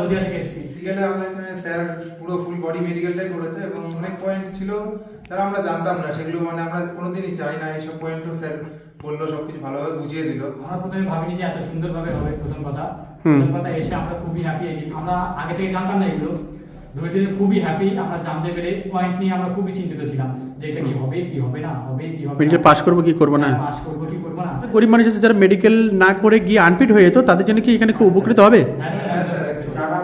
নদিয়া থেকে এসেছি। মেডিকেলে আমাদের স্যার পুরো ফুল বডি মেডিকেলটাই করেছে এবং অনেক পয়েন্ট ছিল যারা আমরা জানতাম না। সেগুলো মানে আমরা কোনোদিনই চাই না এইসব পয়েন্টও স্যার বলল সবকিছু ভালোভাবে বুঝিয়ে দিল। আমরা প্রথমে ভাবিনি যে এত সুন্দরভাবে হবে প্রথম কথা। প্রথম কথা এসে আমরা খুবই হ্যাপি আছি আমরা আগে থেকে জানতাম না এগুলো। ধরে ধরে খুবই হ্যাপি আমরা জানতে পেরে পয়েন্ট নিয়ে আমরা খুবই চিন্তিত ছিলাম যে এটা কি হবে কি হবে না হবে কি হবে মেডিকেল পাস করব কি করব না? পাস করব কি করব না। গরিব মানুষ যারা মেডিকেল না করে গিয়ে আনফিট হয়ে যেত তাদের জন্য কি এখানে খুব উপকৃত হবে? হ্যাঁ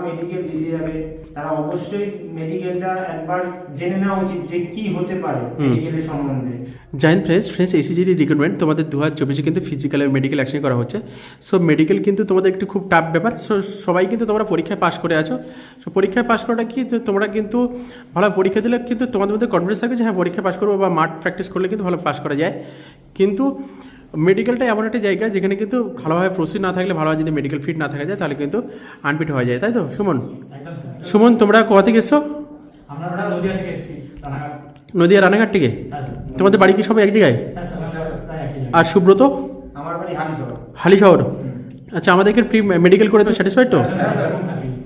মেডিকেল দিতে যাবে তারা অবশ্যই মেডিকেলটা একবার জেনে নেওয়া উচিত যে কি হতে পারে মেডিকেলের সম্বন্ধে। জায়েন্ট ফ্রেন্ডস ফ্রেন্ডস এসিজিডি রিক্রুটমেন্ট তোমাদের দু হাজার চব্বিশে কিন্তু ফিজিক্যাল আর মেডিকেল একসঙ্গে করা হচ্ছে। সো মেডিকেল কিন্তু তোমাদের একটু খুব টাফ ব্যাপার। সো সবাই কিন্তু তোমরা পরীক্ষায় পাশ করে আছো। সো পরীক্ষায় পাশ করাটা কি? তোমরা কিন্তু ভালো পরীক্ষা দিলে কিন্তু তোমাদের মধ্যে কনফিডেন্স থাকবে যে হ্যাঁ পরীক্ষায় পাশ করব বা মাঠ প্র্যাকটিস করলে কিন্তু ভালো পাশ করা যায়। কিন্তু মেডিকেলটা এমন একটা জায়গা যেখানে কিন্তু ভালোভাবে প্রস্তুতি না থাকলে ভালোভাবে যদি মেডিকেল ফিট না থাকা যায় তাহলে কিন্তু আনফিট হয়ে যায় তাই তো? সুমন? সুমন তোমরা কোথা থেকে এসছো? নদিয়া রানাঘাট। থেকে? হ্যাঁ তোমাদের বাড়ি কি সব এক জায়গায়? হ্যাঁ একই জায়গায়। আর সুব্রত? আমার বাড়ি হালিশহর। হালি শহর আচ্ছা আমাদেরকে প্রি মেডিকেল করে তো স্যাটিসফাইড তো? হ্যাঁ।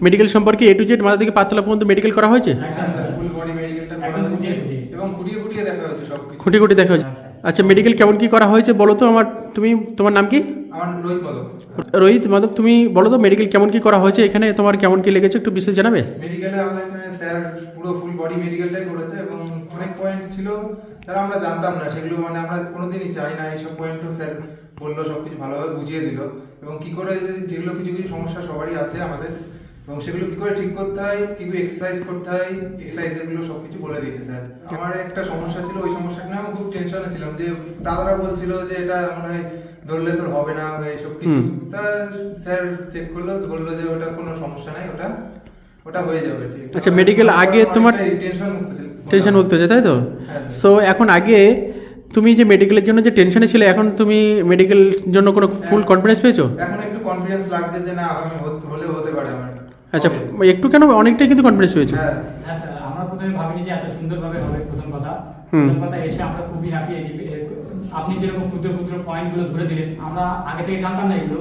মেডিকেল সম্পর্কে এ টু জেড মাথা থেকে পাতলা পর্যন্ত মেডিকেল করা হয়েছে? খুঁটিয়ে খুঁটিয়ে। খুঁটি খুঁটি দেখা হয়েছে। আচ্ছা মেডিকেল কেমন কি করা হয়েছে বলো তো আমার তুমি তোমার নাম কি? আমার রোহিত মাধব তুমি বলো তো মেডিকেল কেমন কি করা হয়েছে এখানে তোমার কেমন কি লেগেছে একটু বিশেষ জানাবে? মেডিকেলে আমাদের স্যার পুরো ফুল বডি মেডিকেলটাই করেছে এবং অনেক পয়েন্ট ছিল যারা আমরা জানতাম না সেগুলো মানে আমরা কোনোদিনই চাই না এইসব পয়েন্টও স্যার বলল সবকিছু ভালোভাবে বুঝিয়ে দিল। এবং কি করে যেগুলো কিছু কিছু সমস্যা সবারই আছে আমাদের এবং সেগুলো কি করে ঠিক করতে হয়? কি করে এক্সারসাইজ করতে হয়? এক্সারসাইজ এগুলো সবকিছু বলে দিয়েছে স্যার আমার একটা সমস্যা ছিল ওই সমস্যাটা নিয়ে আমি খুব টেনশনে ছিলাম যে দাদারা বলছিল যে এটা মনে হয় ধরলে তোর হবে না বা এইসব কিছু। তা স্যার চেক করল বলল যে ওটা কোনো সমস্যা নাই ওটা ওটা হয়ে যাবে ঠিক আচ্ছা, মেডিকেল আগে তোমার- টেনশন মুক্ত ছিল। টেনশন মুক্ত হয়েছে তাই তো? হ্যাঁ। সো এখন আগে তুমি যে মেডিকেলের জন্য যে টেনশনে ছিলে এখন তুমি মেডিকেল জন্য কোনো ফুল কনফিডেন্স পেয়েছ? এখন একটু কনফিডেন্স লাগছে যে না আমি হলেও হতে পারে আমার। আচ্ছা একটু কেন অনেকটাই কিন্তু কনফিডেন্স পেয়েছ হ্যাঁ হ্যাঁ স্যার আমরা প্রথমে ভাবিনি যে এত সুন্দরভাবে হবে প্রথম কথা। প্রথম কথা এসে আমরা খুবই হ্যাপি আছি। আপনি যেরকম ক্ষুদ্র ক্ষুদ্র পয়েন্টগুলো ধরে দিলেন আমরা আগে থেকে জানতাম না এগুলো।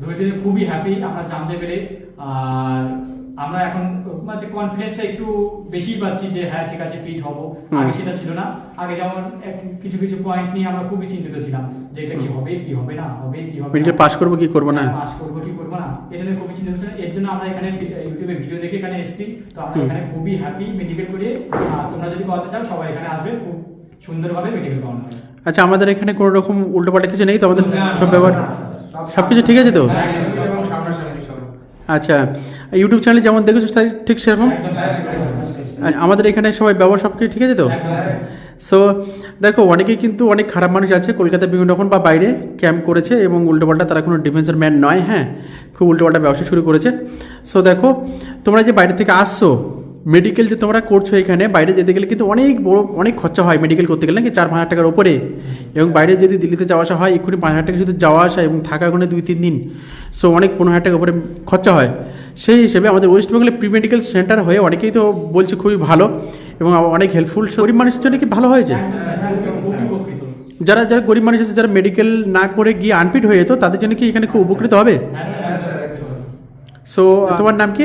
ধরে দিলে খুবই হ্যাপি আমরা জানতে পেরে আর আমরা এখন মানে কনফিডেন্সটা একটু বেশি পাচ্ছি যে হ্যাঁ ঠিক আছে ফিট হব। আগে সেটা ছিল না। আগে যেমন কিছু কিছু পয়েন্ট নিয়ে আমরা খুবই চিন্তিত ছিলাম যে এটা কি হবে কি হবে না হবে কি হবে মেডিকেল পাস করব কি করব না? পাস করব কি করব না? এটা নিয়ে খুবই চিন্তিত ছিলাম। এর জন্য আমরা এখানে ইউটিউবে ভিডিও দেখে এখানে এসেছি। তো আমরা এখানে খুবই হ্যাপি মেডিকেল করে তোমরা যদি করতে চাও সবাই এখানে আসবে। খুব সুন্দরভাবে মেডিকেল করানো হবে। আচ্ছা আমাদের এখানে কোনো রকম উল্টোপাল্টা কিছু নেই? তো আমাদের সব ব্যবহার সব সব কিছু ঠিক আছে তো? হ্যাঁ, আচ্ছা ইউটিউব চ্যানেলে যেমন দেখেছ তাই ঠিক সেরকম? আমাদের এখানে সবাই ব্যবহার সব কিছু ঠিক আছে তো? সো দেখো অনেকেই কিন্তু অনেক খারাপ মানুষ আছে কলকাতায় বিভিন্ন রকম বা বাইরে ক্যাম্প করেছে এবং উল্টোপাল্টা তারা কোনো ডিফেন্সের ম্যান নয় হ্যাঁ? খুব উল্টোপাল্টা ব্যবসা শুরু করেছে। সো দেখো তোমরা যে বাইরে থেকে আসছো মেডিকেল যে তোমরা করছ এখানে বাইরে যেতে গেলে কিন্তু অনেক বড় অনেক খরচা হয় মেডিকেল করতে গেলে নাকি চার পাঁচ হাজার টাকার ওপরে? এবং বাইরে যদি দিল্লিতে যাওয়া আসা হয় এক্ষুনি পাঁচ হাজার টাকা শুধু যাওয়া আসা এবং থাকা ওখানে দুই তিন দিন সো অনেক পনেরো হাজার টাকার উপরে খরচা হয়। সেই হিসেবে আমাদের ওয়েস্ট বেঙ্গলে প্রি মেডিকেল সেন্টার হয়ে অনেকেই তো বলছে খুবই ভালো এবং অনেক হেল্পফুল গরিব মানুষের জন্য কি ভালো হয়েছে। যারা যারা গরিব মানুষ আছে, যারা মেডিকেল না করে গিয়ে আনফিট হয়ে যেত, তাদের জন্য কি এখানে খুব উপকৃত হবে? সো তোমার নাম কি?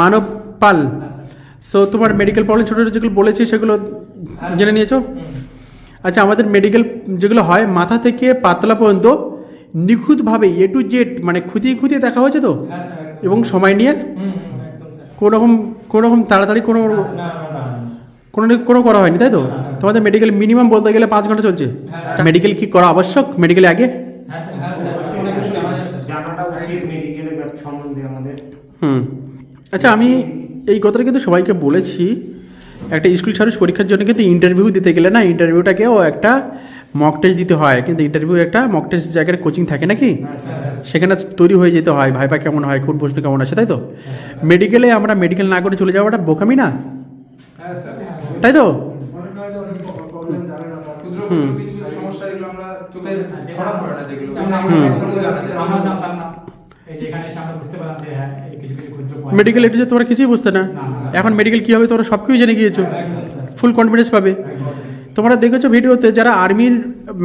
মানব পাল। সো তোমার মেডিকেল প্রবলেম ছোটো ছোটো যেগুলো বলেছি, সেগুলো জেনে নিয়েছো? আচ্ছা আমাদের মেডিকেল যেগুলো হয়, মাথা থেকে পাতলা পর্যন্ত নিখুঁতভাবে এ টু জেড মানে খুঁতিয়ে খুঁতিয়ে দেখা হয়েছে তো? হ্যাঁ। এবং সময় নিয়ে? হুম, হুম, একদম স্যার। কোনো রকম কোনো রকম তাড়াতাড়ি কোনো। কোনো কোনো করা হয়নি তাই তো? তোমাদের মেডিকেল মিনিমাম বলতে গেলে পাঁচ ঘণ্টা চলছে। হ্যাঁ। মেডিকেল কি করা আবশ্যক? মেডিকেলে আগে? হ্যাঁ হ্যাঁ হুম। আচ্ছা আমি এই কথাটা কিন্তু সবাইকে বলেছি। একটা স্কুল সার্ভিস পরীক্ষার জন্য কিন্তু ইন্টারভিউ দিতে গেলে না ইন্টারভিউটাকেও একটা মক টেস্ট দিতে হয় কিন্তু ইন্টারভিউ একটা মক টেস্ট জায়গায় কোচিং থাকে নাকি? হ্যাঁ সেখানে তৈরি হয়ে যেতে হয় ভাইবা কেমন হয় কোন প্রশ্ন কেমন আছে তাই তো? মেডিকেলে আমরা মেডিকেল না করে চলে যাওয়াটা বোকামি না? হ্যাঁ তাই তো? হুম। কিছু কিছু আমরা চোখে হ্যাঁ, হ্যাঁ কিছু কিছু মেডিকেল তোমরা কিছুই বুঝতে না। এখন মেডিকেল কী হবে তোমরা সব কিছুই জেনে গিয়েছো। ফুল কনফিডেন্স পাবে। তোমরা দেখেছ ভিডিওতে যারা আর্মির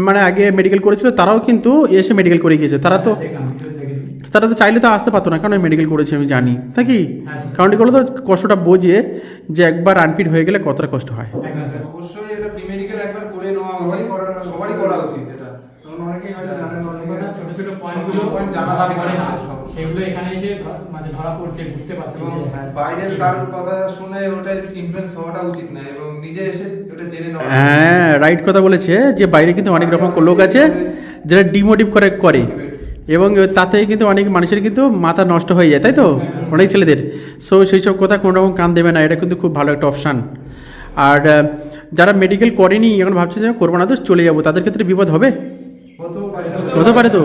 মানে আগে মেডিকেল করেছিল তারাও কিন্তু এসে মেডিকেল করে গিয়েছে। তারা তো দেখেছি। তারা তো চাইলে তো আসতে পারতো না কারণ মেডিকেল করেছি আমি জানি। নাকি হ্যাঁ। কারণ এগুলো তো কষ্টটা বোঝে যে একবার আনফিট হয়ে গেলে কতটা কষ্ট হয়। একদম স্যার। অবশ্যই এটা প্রি মেডিকেল একবার করে নেওয়া সবারই উচিত করানো সবারই করা উচিত এটা। কারণ অনেকেই হয়তো জানে না, অনেকে কথা ছোট ছোট পয়েন্টগুলো point জানা জানা থাকে পড়ে না না সব। সেগুলো এখানে এসে মাঝে ধরা পড়ছে বুঝতে পারছি এবং হ্যাঁ, বাইরের কারোর কথা শুনে ওটা ইনফ্লুয়েন্স হওয়াটা উচিত না এবং নিজে এসে হ্যাঁ রাইট কথা বলেছে যে বাইরে কিন্তু অনেক রকম লোক আছে যারা ডিমোটিভ করে করে। এবং তাতে কিন্তু অনেক মানুষের কিন্তু মাথা নষ্ট হয়ে যায় তাই তো? অনেক ছেলেদের। সো সেই সব কথা কোনো রকম কান দেবে না এটা কিন্তু খুব ভালো একটা অপশান আর যারা মেডিকেল করেনি এখন ভাবছে যে করব না তো চলে যাব। তাদের ক্ষেত্রে বিপদ হবে? হতে পারে তো?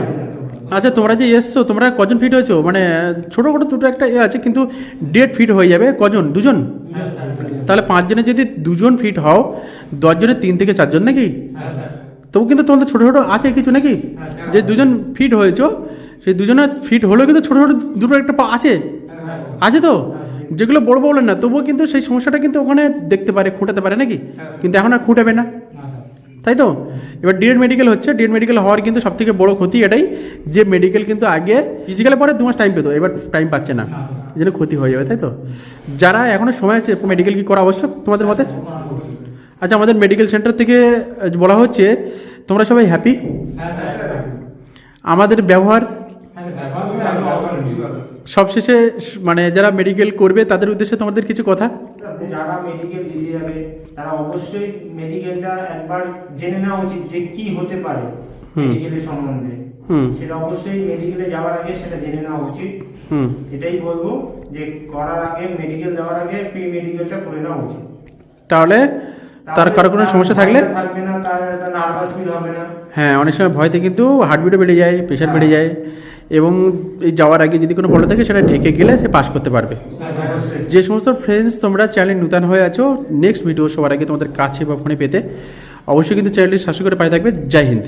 আচ্ছা তোমরা যে এসছো, তোমরা কজন ফিট হয়েছো? মানে ছোটো করে দুটো একটা এ আছে, কিন্তু ডেট ফিট হয়ে যাবে। কজন? দুজন? তাহলে পাঁচজনে যদি দুজন ফিট হও দশজনের তিন থেকে চারজন নাকি? তবু কিন্তু তোমাদের ছোটো ছোটো আছে কিছু নাকি? যে দুজন ফিট হয়েছো, সেই দুজনের ফিট হলেও কিন্তু ছোটো ছোটো দুটো একটা পা আছে। আছে তো? যেগুলো বড় বড় না, তবুও কিন্তু সেই সমস্যাটা কিন্তু ওখানে দেখতে পারে, খুঁটাতে পারে নাকি? কিন্তু এখন আর খুঁটাবে না। তাই তো? এবার ডিএড মেডিকেল হচ্ছে ডিএড মেডিকেল হওয়ার কিন্তু সব থেকে বড় ক্ষতি এটাই যে মেডিকেল কিন্তু আগে ফিজিক্যালের পরে দু মাস টাইম পেতো এবার টাইম পাচ্ছে না এই জন্য ক্ষতি হয়ে যাবে তাই তো? যারা এখনও সময় আছে মেডিকেল কি করা আবশ্যক তোমাদের মতে? আচ্ছা আমাদের মেডিকেল সেন্টার থেকে বলা হচ্ছে তোমরা সবাই হ্যাপি হ্যাঁ, আমাদের ব্যবহার হ্যাঁ, স্যার, ব্যবহার করে ভালো, ভালো। খুবই ভালো। সবশেষে মানে যারা মেডিকেল করবে তাদের উদ্দেশ্যে তোমাদের কিছু কথা? যারা মেডিকেল দিতে যাবে তারা অবশ্যই মেডিকেলটা একবার জেনে নেওয়া উচিত যে কি হতে পারে মেডিকেলের সম্বন্ধে। সেটা অবশ্যই মেডিকেলে যাওয়ার আগে সেটা জেনে নেওয়া উচিত। এটাই বলব যে করার আগে মেডিকেল যাওয়ার আগে প্রি মেডিকেলটা করে নেওয়া উচিত। তাহলে তার কারও কোনো সমস্যা থাকলে থাকবে না তার নার্ভাস ফিল হবে না। হ্যাঁ অনেক সময় ভয়তে কিন্তু হার্টবিটও বেড়ে যায় প্রেশার বেড়ে যায়। এবং এই যাওয়ার আগে যদি কোনো প্রবলেম থাকে, সেটা ঢেকে গেলে সে পাস করতে পারবে। যে সমস্ত ফ্রেন্ডস তোমরা চ্যানেল নূতন হয়ে আছো নেক্সট ভিডিও সবার আগে তোমাদের কাছে বা ফোনে পেতে, অবশ্যই কিন্তু চ্যানেলটি সাবস্ক্রাইব করে পাই থাকবে। জয় হিন্দ।